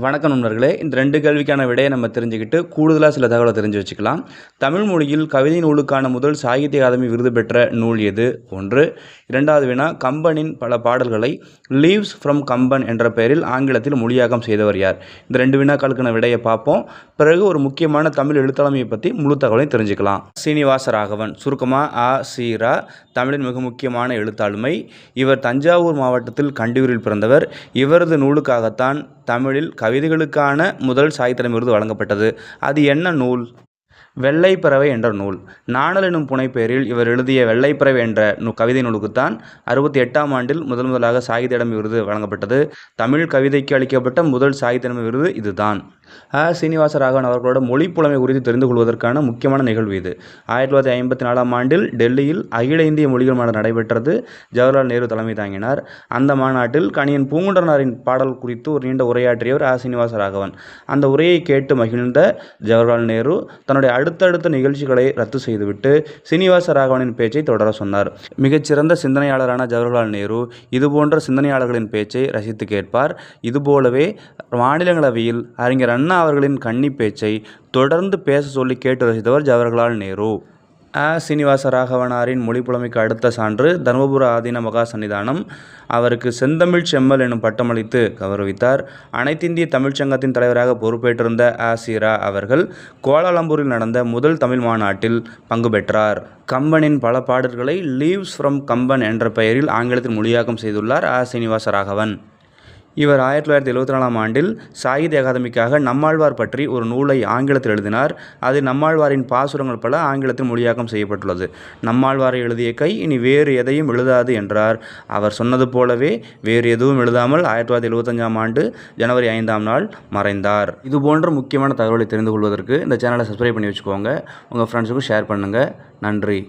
வணக்கம் நண்பர்களே. இந்த ரெண்டு கேள்விக்கான விடையை நம்ம தெரிஞ்சுக்கிட்டு கூடுதலாக சில தகவலை தெரிஞ்சு வச்சுக்கலாம். தமிழ் மொழியில் கவிதை நூலுக்கான முதல் சாகித்ய அகாதமி விருது பெற்ற நூல் எது? ஒன்று. இரண்டாவது வினா கம்பனின் பல பாடல்களை லீவ்ஸ் ஃப்ரம் கம்பன் என்ற பெயரில் ஆங்கிலத்தில் மொழியாக்கம் செய்தவர் யார்? இந்த ரெண்டு வினாக்களுக்கான விடையை பார்ப்போம். பிறகு ஒரு முக்கியமான தமிழ் எழுத்தாளமையை பற்றி முழு தகவலையும் தெரிஞ்சுக்கலாம். சீனிவாச ராகவன் சுருக்கமாக ஆ சீரா தமிழின் மிக முக்கியமான எழுத்தாளுமை. இவர் தஞ்சாவூர் மாவட்டத்தில் கண்டியூரில் பிறந்தவர். இவரது நூலுக்காகத்தான் தமிழில் கவிதைகளுக்கான முதல் சாகித்யம் விருது வழங்கப்பட்டது. அது என்ன நூல்? வெள்ளைப்பறவை என்ற நூல். நாணல் எனும் புனைப்பெயரில் இவர் எழுதிய வெள்ளைப்பறவை என்ற நூ கவிதை நூலுக்குத்தான் அறுபத்தி எட்டாம் ஆண்டில் முதல் முதலாக சாகித்ய விருது வழங்கப்பட்டது. தமிழ் கவிதைக்கு அளிக்கப்பட்ட முதல் சாகித்யம் விருது இதுதான். அ சீனிவாச ராகவன் அவர்களோட மொழி புலமை குறித்து தெரிந்து கொள்வதற்கான முக்கியமான நிகழ்வு இது. ஆயிரத்தி தொள்ளாயிரத்தி ஐம்பத்தி நாலாம் ஆண்டில் டெல்லியில் அகில இந்திய மொழிகள் மாநாடு நடைபெற்றது. ஜவஹர்லால் நேரு தலைமை தாங்கினார். அந்த மாநாட்டில் கணியன் பூங்குண்டனாரின் பாடல் குறித்து ஒரு நீண்ட உரையாற்றியவர் ஆ. சீனிவாச ராகவன். அந்த உரையை கேட்டு மகிழ்ந்த ஜவஹர்லால் நேரு தன்னுடைய அடுத்தடுத்த நிகழ்ச்சிகளை ரத்து செய்துவிட்டு சீனிவாச ராகவனின் பேச்சை தொடர சொன்னார். மிகச்சிறந்த சிந்தனையாளரான ஜவஹர்லால் நேரு இதுபோன்ற சிந்தனையாளர்களின் பேச்சை ரசித்து கேட்பார். இதுபோலவே மாநிலங்களவையில் அறிஞர் அண்ணா அவர்களின் கன்னி பேச்சை தொடர்ந்து பேச சொல்லி கேட்டு ரசித்தவர் ஜவஹர்லால் நேரு. அ. சீனிவாச ராகவனாரின் மொழிப்புலமைக்கு அடுத்த சான்று தர்மபுர ஆதீன மகா சன்னிதானம். அவருக்கு செந்தமிழ் செம்மல் எனும் பட்டமளித்து கௌரவித்தார். அனைத்திந்திய தமிழ்ச்சங்கத்தின் தலைவராக பொறுப்பேற்றிருந்த அ. சீரா அவர்கள் கோலாலம்பூரில் நடந்த முதல் தமிழ் மாநாட்டில் பங்கு பெற்றார். கம்பனின் பல பாடல்களை லீவ்ஸ் ஃப்ரம் கம்பன் என்ற பெயரில் ஆங்கிலத்தில் மொழியாக்கம் செய்துள்ளார் அ. சீனிவாச ராகவன். இவர் ஆயிரத்தி தொள்ளாயிரத்தி எழுபத்தி நாலாம் ஆண்டில் சாகித்ய அகாதமிக்காக நம்மாழ்வார் பற்றி ஒரு நூலை ஆங்கிலத்தில் எழுதினார். அது நம்மாழ்வாரின் பாசுரங்கள் பல ஆங்கிலத்தில் மொழியாக்கம் செய்யப்பட்டுள்ளது. நம்மாழ்வாரை எழுதிய கை இனி வேறு எதையும் எழுதாது என்றார். அவர் சொன்னது போலவே வேறு எதுவும் எழுதாமல் ஆயிரத்தி தொள்ளாயிரத்தி எழுபத்தஞ்சாம் ஆண்டு ஜனவரி ஐந்தாம் நாள் மறைந்தார். இது போன்ற முக்கியமான தகவலை தெரிந்து கொள்வதற்கு இந்த சேனலை சப்ஸ்கிரைப் பண்ணி வச்சுக்கோங்க. உங்கள் ஃப்ரெண்ட்ஸுக்கும் ஷேர் பண்ணுங்கள் நன்றி.